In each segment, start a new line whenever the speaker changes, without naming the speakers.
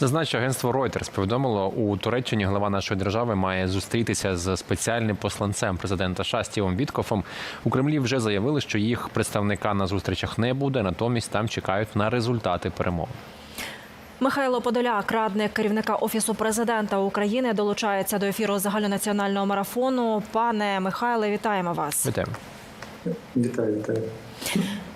Зазначу, агентство Reuters повідомило, у Туреччині глава нашої держави має зустрітися з спеціальним посланцем президента США Стівом Віткофом. У Кремлі вже заявили, що їх представника на зустрічах не буде, натомість там чекають на результати перемови.
Михайло Подоляк, радник керівника офісу президента України, долучається до ефіру загальнонаціонального марафону. Пане Михайле, вітаємо вас.
Вітаємо.
Вітаю, вітаю.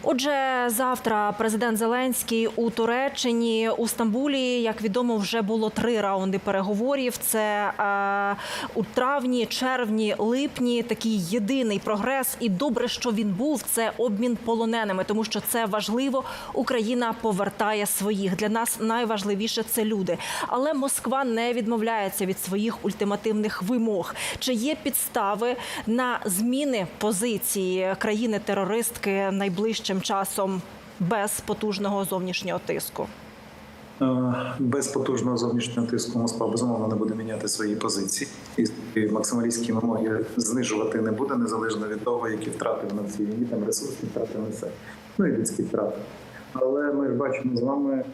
Отже, завтра президент Зеленський у Туреччині у Стамбулі, як відомо, вже було три раунди переговорів. Це е, у травні, червні, липні. Такий єдиний прогрес. І добре, що він був. Це обмін полоненими, тому що це важливо. Україна повертає своїх. Для нас найважливіше це люди. Але Москва не відмовляється від своїх ультимативних вимог. Чи є підстави на зміни позиції країни-терористки найближчим часом без потужного зовнішнього тиску?
Е, Без потужного зовнішнього тиску Москва безумовно не буде міняти свої позиції і максималістські вимоги знижувати не буде незалежно від того, які втрати на цій війні, там ресурсні втрати несе, ну і людські втрати. Але ми ж бачимо з вами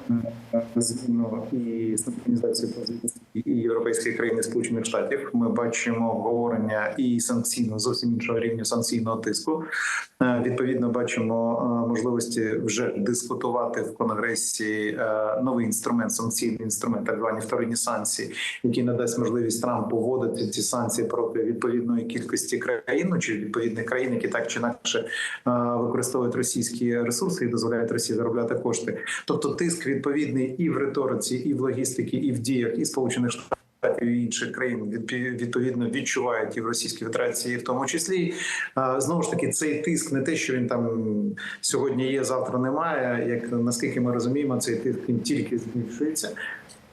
е, зміну і синхронізацію позицій і європейських країн сполучених штатів. Ми бачимо обговорення і санкційного зовсім іншого рівня санкційного тиску. Е, Відповідно, бачимо е, можливості вже дискутувати в конгресі новий інструмент, санкційний інструмент, так звані вторинні санкції, який надасть можливість Трампу вводити ці санкції проти відповідної кількості країн ну, чи відповідних країн, які так чи інакше використовують російські ресурси і дозволяють Росії заробляти кошти. Тобто, тиск відповідний і в риториці, і в логістиці, і в діях, і сполучених штатів. І інших країн відповідно відчувають і в Російській Федерації, в тому числі знову ж таки цей тиск не те, що він там сьогодні є, завтра немає. Як наскільки ми розуміємо, цей тиск він тільки збільшується.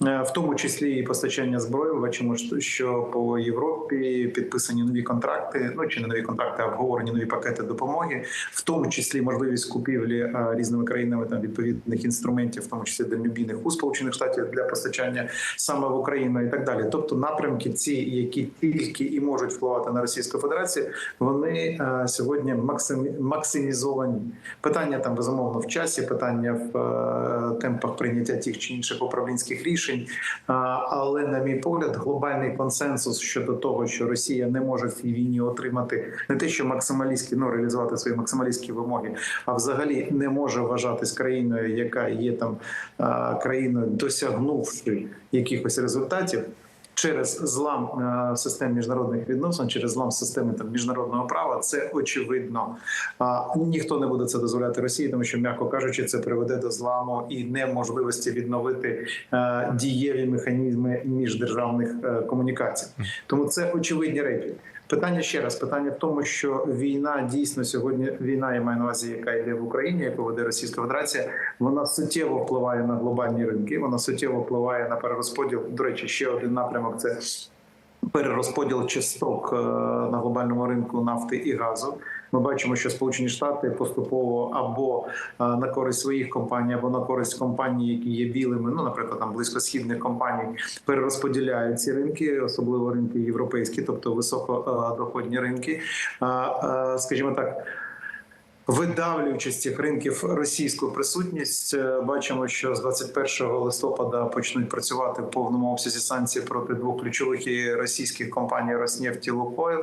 Е, В тому числі і постачання зброї. Бачимо, що- по Європі підписані нові контракти. Ну чи не нові контракти, а обговорені нові пакети допомоги, в тому числі можливість купівлі е, різними країнами там відповідних інструментів, в тому числі дальнобійних у Сполучених Штатів для постачання саме в Україну і так далі. Тобто напрямки, ці, які тільки і можуть впливати на Російську Федерацію, вони е, сьогодні максим- максимізовані. Питання там безумовно в часі, питання в темпах прийняття тих чи інших управлінських рішень. А, Але, на мій погляд, глобальний консенсус щодо того, що Росія не може в цій війні отримати не те, що максималістські ну реалізувати свої максималістські вимоги, а взагалі не може вважатись країною, яка є там країною, досягнувши якихось результатів. Через злам е, систем міжнародних відносин, через злам системи там міжнародного права, це очевидно. А ніхто не буде це дозволяти Росії, тому що, м'яко кажучи, це приведе до зламу і неможливості відновити е, дієві механізми міждержавних е, комунікацій. Тому це очевидні речі. Питання ще раз: питання в тому, що війна дійсно сьогодні війна, я маю на увазі, яка йде в Україні, яку веде Російська Федерація, вона суттєво впливає на глобальні ринки. Вона суттєво впливає на перерозподіл. До речі, ще один напрямок це перерозподіл часток е, на глобальному ринку нафти і газу. Ми бачимо, що Сполучені Штати поступово або е, на користь своїх компаній, або на користь компаній, які є білими, ну наприклад, там близькосхідних компаній, перерозподіляють ці ринки, особливо ринки європейські, тобто високодоходні ринки. Е, е, Скажімо так. Видавлюючи з цих ринків російську присутність, е, бачимо, що з 21 листопада почнуть працювати в повному обсязі санкції проти двох ключових російських компаній «Роснефть» «Лукойл».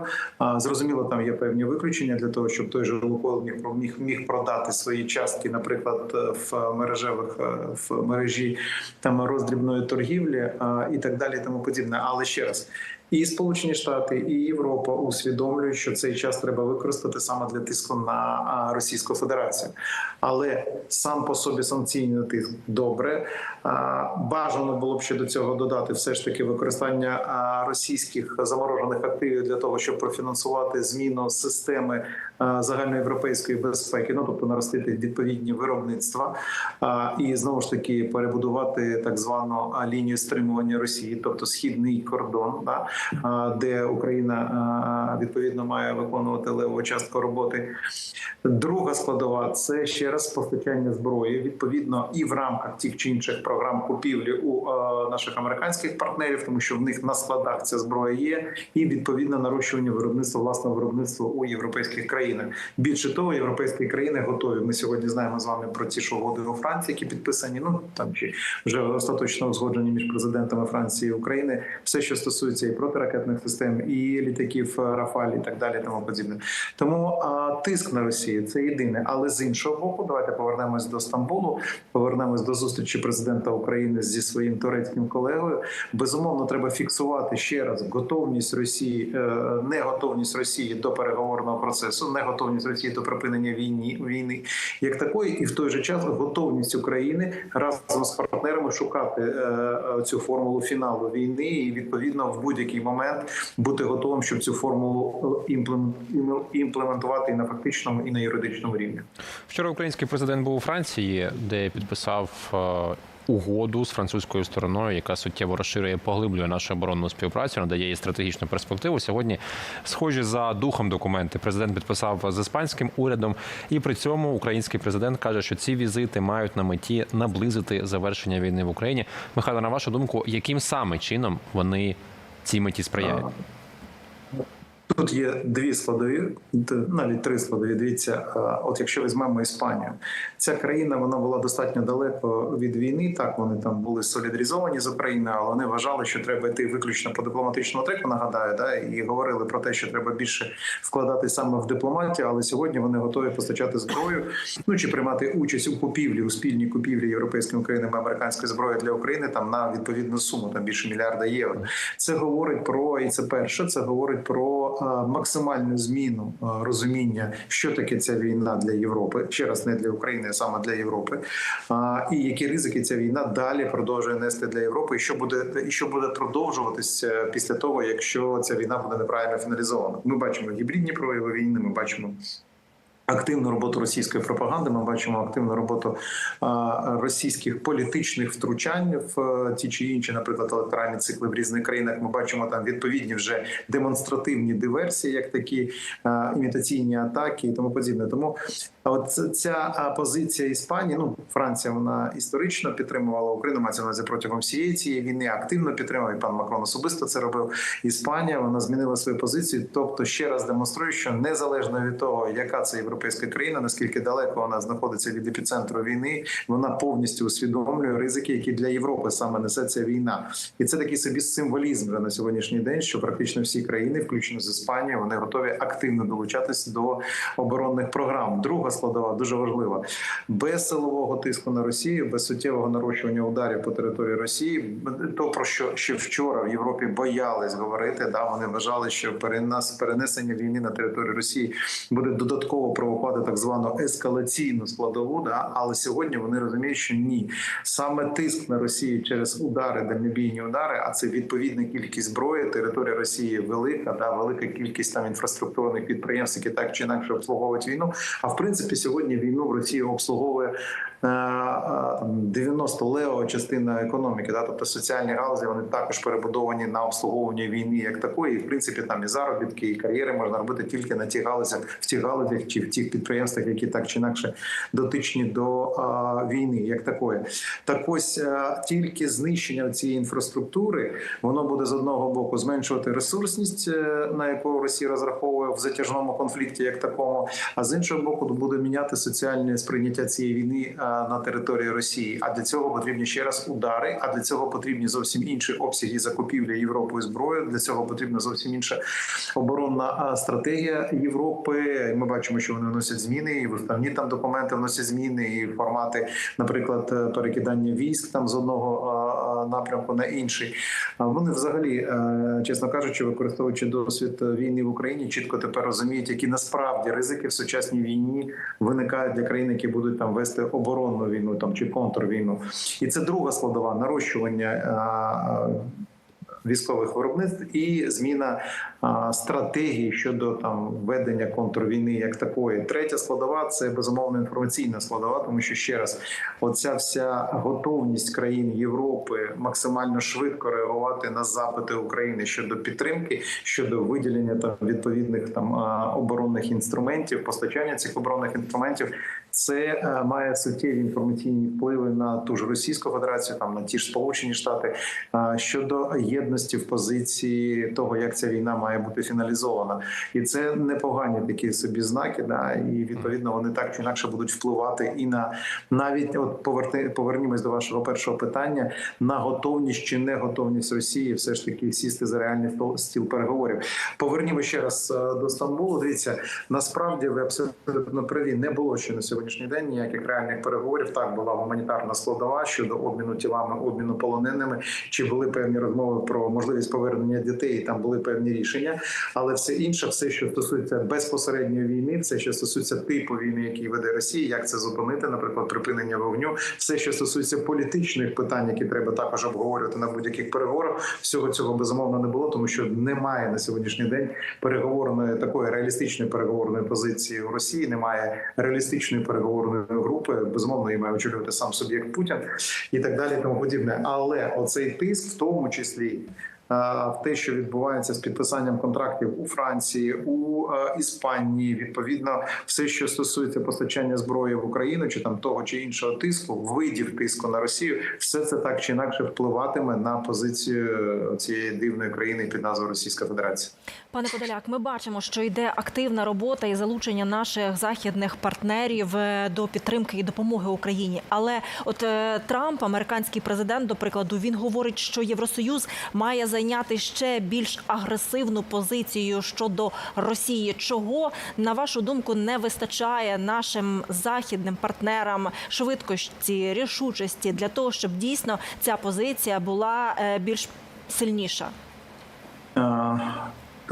Зрозуміло, там є певні виключення для того, щоб той же «Лукойл» міг міг, продати свої частки, наприклад, в мережевих е, в мережі там роздрібної торгівлі і так далі, і тому подібне. Але ще раз. І Сполучені Штати, і Європа усвідомлюють, що цей час треба використати саме для тиску на Російську Федерацію. Але сам по собі санкційний тиск добре. Бажано було б ще до цього додати все ж таки використання російських заморожених активів для того, щоб профінансувати зміну системи загальноєвропейської безпеки, ну тобто наростити відповідні виробництва і знову ж таки перебудувати так звану лінію стримування Росії, тобто східний кордон. Да? Де Україна відповідно має виконувати леву частку роботи. Друга складова це ще раз постачання зброї відповідно і в рамках тих чи інших програм купівлі у наших американських партнерів, тому що в них на складах ця зброя є, і відповідно нарощування виробництва власного виробництва у європейських країнах. Більше того, європейські країни готові. Ми сьогодні знаємо з вами про ті ж у Франції, які підписані. Ну там чи вже остаточно узгоджені між президентами Франції і України. Все, що стосується і протиракетних систем, і літаків е, Рафаль, і так далі, і тому подібне. Тому а, тиск на Росію це єдине. Але з іншого боку, давайте повернемось до Стамбулу, повернемось до зустрічі президента України зі своїм турецьким колегою. Безумовно, треба фіксувати ще раз готовність Росії, е, не готовність Росії до переговорного процесу, не готовність Росії до припинення війни війни як такої, і в той же час готовність України разом з партнерами шукати е, цю формулу фіналу війни, і відповідно в будь-який момент бути готовим, щоб цю формулу імплем- імплементувати і на фактичному, і на юридичному рівні.
Вчора український президент був у Франції, де підписав е, угоду з французькою стороною, яка суттєво розширює, поглиблює нашу оборонну співпрацю, надає їй стратегічну перспективу. Сьогодні схожі за духом документи. Президент підписав з іспанським урядом, і при цьому український президент каже, що ці візити мають на меті наблизити завершення війни в Україні. Михайло, на вашу думку, яким саме чином вони цій меті сприяють?
Тут є дві складові, навіть три складові. Дивіться, от якщо візьмемо Іспанію, ця країна вона була достатньо далеко від війни. Так вони там були солідаризовані з Україною, але вони вважали, що треба йти виключно по дипломатичному треку. Нагадаю, да і говорили про те, що треба більше вкладати саме в дипломатію. Але сьогодні вони готові постачати зброю, ну чи приймати участь у купівлі у спільній купівлі європейськими країнами американської зброї для України там на відповідну суму, там більше мільярда євро. Це говорить про і це перше. Це говорить про е, максимальну зміну е, розуміння, що таке ця війна для Європи, ще раз не для України, а саме для Європи. І які ризики ця війна далі продовжує нести для Європи, і що буде і що буде продовжуватися після того, якщо ця війна буде неправильно фіналізована. Ми бачимо гібридні прояви війни. Ми бачимо. Активну роботу російської пропаганди ми бачимо активну роботу російських політичних втручань в ті чи інші, наприклад, електоральні цикли в різних країнах. Ми бачимо там відповідні вже демонстративні диверсії, як такі імітаційні атаки і тому подібне. Тому от ця позиція Іспанії, ну Франція, вона історично підтримувала Україну. Мається на протягом всієї цієї війни. Активно підтримував і пан Макрон особисто це робив. Іспанія вона змінила свою позицію. Тобто, ще раз демонструє, що незалежно від того, яка це європейська країна, наскільки далеко вона знаходиться від епіцентру війни, вона повністю усвідомлює ризики, які для Європи саме несе ця війна, і це такий собі символізм вже на сьогоднішній день, що практично всі країни, включно з Іспанією, вони готові активно долучатися до оборонних програм. Друга складова дуже важлива без силового тиску на Росію, без суттєвого нарощування ударів по території Росії. То про що ще вчора в Європі боялись говорити, да вони вважали, що перенесення війни на територію Росії буде додатково провокувати так звану ескалаційну складову. Да, але сьогодні вони розуміють, що ні, саме тиск на Росію через удари, дальнобійні удари, а це відповідна кількість зброї. Територія Росії велика, да велика кількість там інфраструктурних підприємств, які так чи інакше обслуговують війну. А в принципі, сьогодні війну в Росії обслуговує е, е, 90 лева частина економіки. Да, тобто соціальні галузі вони також перебудовані на обслуговування війни як такої. І, в принципі, там і заробітки, і кар'єри можна робити тільки на тих галузях, в тих галузях чи в тих підприємствах, які так чи інакше дотичні до а, війни, як такої. Так ось а, тільки знищення цієї інфраструктури воно буде з одного боку зменшувати ресурсність, е, на яку Росія розраховує в затяжному конфлікті, як такому, а з іншого боку, буде міняти соціальне сприйняття цієї війни на території Росії. А для цього потрібні ще раз удари. А для цього потрібні зовсім інші обсяги закупівлі Європою зброї. Для цього потрібна зовсім інша оборонна стратегія Європи. Ми бачимо, що вони вносять зміни, і в основні там документи вносять зміни, і формати, наприклад, е, перекидання військ там з одного напрямку на інший. Вони взагалі, е, чесно кажучи, використовуючи досвід е, війни в Україні, чітко тепер розуміють, які насправді ризики в сучасній війні виникають для країн, які будуть там вести оборонну війну там чи контрвійну. І це друга складова нарощування. Військових виробництв і зміна стратегії щодо там ведення контрвійни як такої. Третя складова це безумовно інформаційна складова, тому що ще раз, оця вся готовність країн Європи максимально швидко реагувати на запити України щодо підтримки, щодо виділення там відповідних там оборонних інструментів, постачання цих оборонних інструментів. Це е, має суттєві інформаційні впливи на ту ж Російську Федерацію, там на ті ж Сполучені Штати е, щодо єдності в позиції того, як ця війна має бути фіналізована, і це непогані такі собі знаки. Да, і відповідно вони так чи інакше будуть впливати і на навіть от поверти повернімось до вашого першого питання на готовність чи не готовність Росії, все ж таки сісти за реальний стіл переговорів. Повернімо ще раз е, до Стамбулу. Дивіться, насправді ви абсолютно праві. Не було ще на сьогоднішній день ніяких реальних переговорів. Так була гуманітарна складова щодо обміну тілами, обміну полоненими. Чи були певні розмови про можливість повернення дітей? і Там були певні рішення, але все інше, все, що стосується безпосередньої війни, все, що стосується типу війни, який веде Росія, як це зупинити, наприклад, припинення вогню, все, що стосується політичних питань, які треба також обговорювати на будь-яких переговорах, всього цього безумовно не було, тому що немає на сьогоднішній день переговорної такої реалістичної переговорної позиції у Росії. Немає реалістичної переговорної групи. Безумовно, її має очолювати сам суб'єкт Путін і так далі, тому подібне. Але оцей тиск, в тому числі. е, В те, що відбувається з підписанням контрактів у Франції, у е, Іспанії, відповідно, все, що стосується постачання зброї в Україну, чи там того чи іншого тиску, видів тиску на Росію, все це так чи інакше впливатиме на позицію цієї дивної країни під назвою Російська Федерація.
Пане Подоляк, ми бачимо, що йде активна робота і залучення наших західних партнерів е, до підтримки і допомоги Україні. Але от е, Трамп, американський президент, до прикладу, він говорить, що Євросоюз має зайняти ще більш агресивну позицію щодо Росії. Чого на вашу думку не вистачає нашим західним партнерам швидкості, рішучості для того, щоб дійсно ця позиція була е, більш сильніша?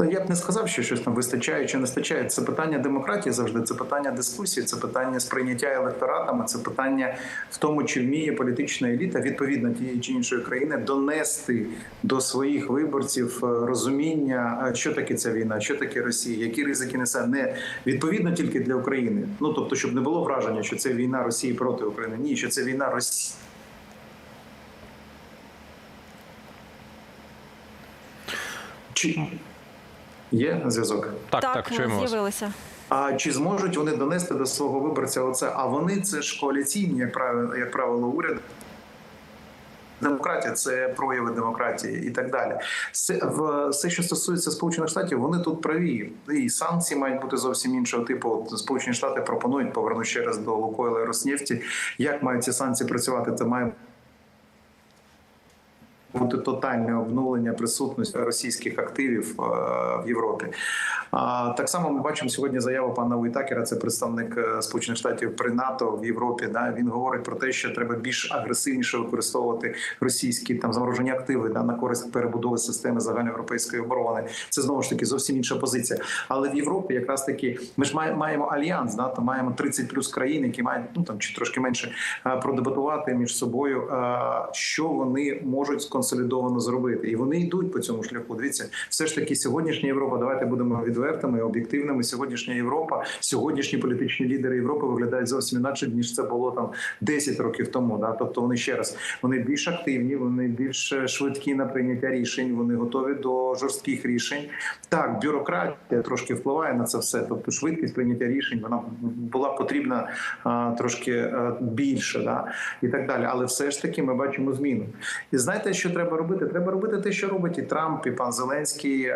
Е, я б не сказав, що щось там вистачає чи не вистачає. Це питання демократії завжди. Це питання дискусії, це питання сприйняття електоратами, це питання в тому, чи вміє політична еліта відповідно тієї чи іншої країни донести до своїх виборців е, розуміння, е, що таке ця війна, що таке Росія, які ризики несе не відповідно тільки для України. Ну тобто, щоб не було враження, що це війна Росії проти України. Ні, що це війна Росії. Чи є зв'язок?
Так, так, чуємо
з'явилися.
А чи зможуть вони донести до свого виборця оце? А вони це ж коаліційні, як правило, як правило, уряд. Демократія це прояви демократії і так далі. Все, в все, що стосується сполучених штатів, вони тут праві. І санкції мають бути зовсім іншого типу. От Сполучені Штати пропонують повернути ще раз до Лукойла і Роснефті. Як мають ці санкції працювати? Це має бути тотальне обнулення присутності російських активів е, в Європі. Так само ми бачимо сьогодні заяву пана Уітакера, це представник е, Сполучених Штатів при НАТО в Європі. Да він говорить про те, що треба більш агресивніше використовувати російські там заморожені активи да, на користь перебудови системи загальноєвропейської оборони. Це знову ж таки зовсім інша позиція. Але в Європі якраз таки ми ж маємо альянс, да там маємо 30 плюс країн, які мають ну там чи трошки менше е, продебатувати між собою, що вони можуть сконсолідовано зробити, і вони йдуть по цьому шляху. Дивіться, все ж таки сьогоднішня Європа. Давайте будемо відвертими, об'єктивними. Сьогоднішня Європа, сьогоднішні політичні лідери Європи виглядають зовсім інакше ніж це було там 10 років тому. Да, тобто вони ще раз вони більш активні, вони більш е, швидкі на прийняття рішень. Вони готові до жорстких рішень. Так, бюрократія трошки впливає на це все. Тобто, швидкість прийняття рішень вона була потрібна а, трошки а, більше, да і так далі. Але все ж таки ми бачимо зміну. І знаєте, що треба робити? Треба робити те, що робить і Трамп, і пан Зеленський.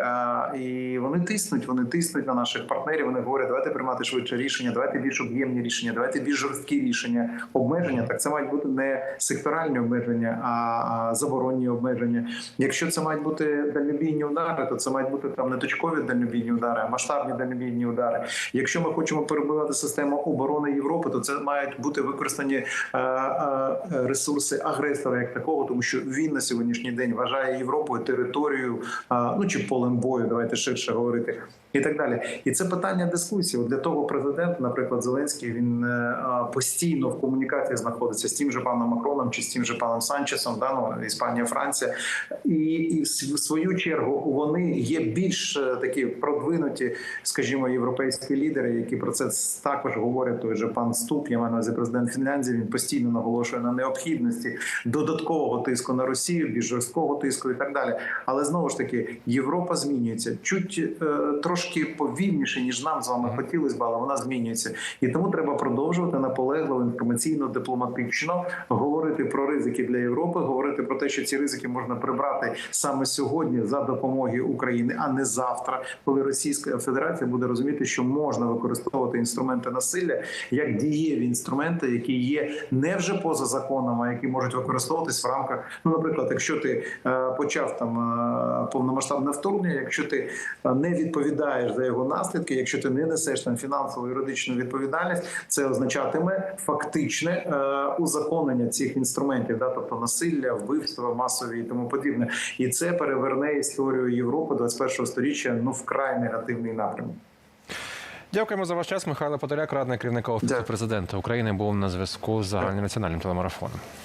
І вони тиснуть, вони тиснуть на наших партнерів. Вони говорять, давайте приймати швидше рішення, давайте більш об'ємні рішення, давайте більш жорсткі рішення. Обмеження так це мають бути не секторальні обмеження, а, заборонні обмеження. Якщо це мають бути дальнобійні удари, то це мають бути там не точкові дальнобійні удари, а масштабні дальнобійні удари. Якщо ми хочемо перебувати систему оборони Європи, то це мають бути використані е, е, ресурси агресора як такого, тому що він на сьогодні сьогоднішній день вважає Європою територією, ну чи полем бою, давайте ширше говорити, і так далі. І це питання дискусії. От для того президент, наприклад, Зеленський, він е, постійно в комунікації знаходиться з тим же паном Макроном чи з тим же паном Санчесом, да, ну, Іспанія, Франція, і, і в свою чергу вони є більш е, такі продвинуті, скажімо, європейські лідери, які про це також говорять. Той же пан Ступ, я маю на увазі президент Фінляндії. Він постійно наголошує на необхідності додаткового тиску на Росію, більш жорсткого тиску і так далі. Але знову ж таки, Європа змінюється чуть е, трошки повільніше, ніж нам з вами хотілося б, але вона змінюється. І тому треба продовжувати наполегливо інформаційно, дипломатично говорити про ризики для Європи, говорити про те, що ці ризики можна прибрати саме сьогодні за допомоги України, а не завтра, коли Російська Федерація буде розуміти, що можна використовувати інструменти насилля як дієві інструменти, які є не вже поза законом, а які можуть використовуватись в рамках. Ну, наприклад, якщо ти е, почав там е, повномасштабне вторгнення, якщо ти е, не відповідаєш за його наслідки, якщо ти не несеш там фінансову юридичну відповідальність, це означатиме фактичне е, узаконення цих інструментів, да, тобто насилля, вбивства, масові і тому подібне. І це переверне історію Європи 21-го сторіччя ну вкрай негативний напрямок.
Дякуємо за ваш час. Михайло Подоляк, радник керівника офісу президента України, був на зв'язку з загальнонаціональним телемарафоном.